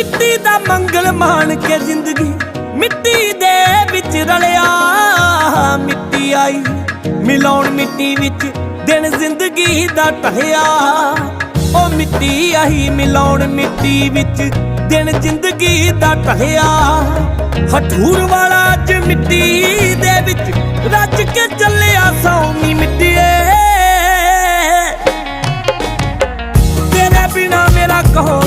ਮਿੱਟੀ ਦਾ ਮੰਗਲ ਮਾਣ ਕੇ ਜ਼ਿੰਦਗੀ ਮਿੱਟੀ ਦੇ ਵਿੱਚ ਰਲਿਆ। ਮਿੱਟੀ ਆਈ, ਮਿਲਾਉਣ ਮਿੱਟੀ ਵਿੱਚ ਦਿਨ ਜ਼ਿੰਦਗੀ ਦਾ ਢਹਿਆ। ਉਹ ਮਿੱਟੀ ਆਈ, ਮਿਲਾਉਣ ਮਿੱਟੀ ਵਿੱਚ ਦਿਨ ਜ਼ਿੰਦਗੀ ਦਾ ਟਹਿਆ ਹਠੂਰ ਵਾਲਾ ਅੱਜ ਮਿੱਟੀ ਦੇ ਵਿੱਚ ਰੱਜ ਕੇ ਚੱਲਿਆ ਸੌਮੀ ਮਿੱਟੀਏ। ਤੇਰੇ ਬਿਨਾ ਮੇਰਾ ਕਹੋ